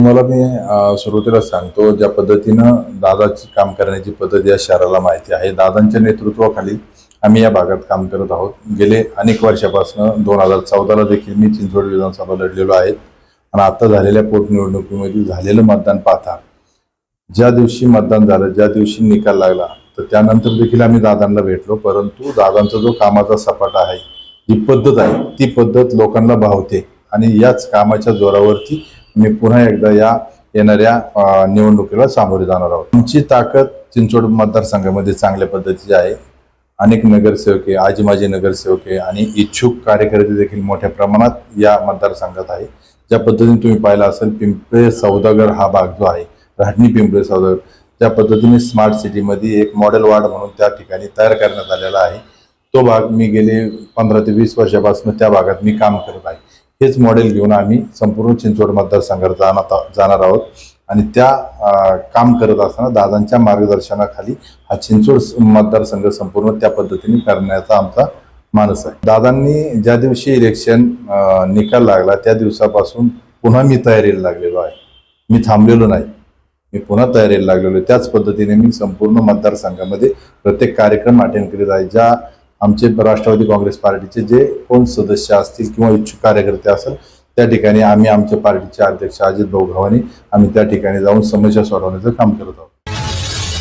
मला मी सुरुवातीला सांगतो ज्या पद्धतीनं दादाची काम करण्याची पद्धत या शहराला माहिती आहे. दादांच्या नेतृत्वाखाली आम्ही या भागात काम करत आहोत. गेले अनेक वर्षापासून दोन हजार चौदाला देखील मी चिंचवड विधानसभा लढलेलो आहे. आणि आता झालेल्या पोटनिवडणुकीमध्ये झालेलं मतदान पाहता ज्या दिवशी मतदान झालं ज्या दिवशी निकाल लागला तर त्यानंतर देखील आम्ही दादांना भेटलो. परंतु दादांचा जो कामाचा सपाटा आहे जी पद्धत आहे ती पद्धत लोकांना भावते. आणि याच कामाच्या जोरावरती मी पुन्हा एकदा या येणाऱ्या निवडणुकीला सामोरे जाणार आहोत. आमची ताकद चिंचवड मतदारसंघामध्ये चांगल्या पद्धतीची आहे. अनेक नगरसेवके आजी माजी नगरसेवके आणि इच्छुक कार्यकर्ते देखील मोठ्या प्रमाणात या मतदारसंघात आहे. ज्या पद्धतीने तुम्ही पाहिला असेल पिंपळे सौदागर हा भाग जो आहे राहणी पिंपळे सौदागर त्या पद्धतीने स्मार्ट सिटीमध्ये एक मॉडेल वार्ड म्हणून त्या ठिकाणी तयार करण्यात आलेला आहे. तो भाग मी गेले पंधरा ते वीस वर्षापासून त्या भागात मी काम करत आहे. हेच मॉडेल घेऊन आम्ही संपूर्ण चिंचवड मतदारसंघात जाणार जाणार आहोत. आणि त्या काम करत असताना दादांच्या मार्गदर्शनाखाली हा चिंचवड मतदारसंघ संपूर्ण त्या पद्धतीने करण्याचा आमचा मानस आहे. दादांनी ज्या दिवशी इलेक्शन निकाल लागला त्या दिवसापासून पुन्हा मी तयारीला लागलेलो आहे. मी थांबलेलो नाही. मी पुन्हा तयारीला लागलेलो आहे. त्याच पद्धतीने मी संपूर्ण मतदारसंघामध्ये प्रत्येक कार्यक्रम अटेंड करीत आहे. ज्या आमचे राष्ट्रवादी काँग्रेस पार्टीचे जे कोण सदस्य असतील किंवा इच्छुक कार्यकर्ते असतात त्या ठिकाणी आम्ही आमच्या पार्टीचे अध्यक्ष अजित भाऊ गव्हाणे आम्ही त्या ठिकाणी जाऊन समस्या सोडवण्याचं काम करत आहोत.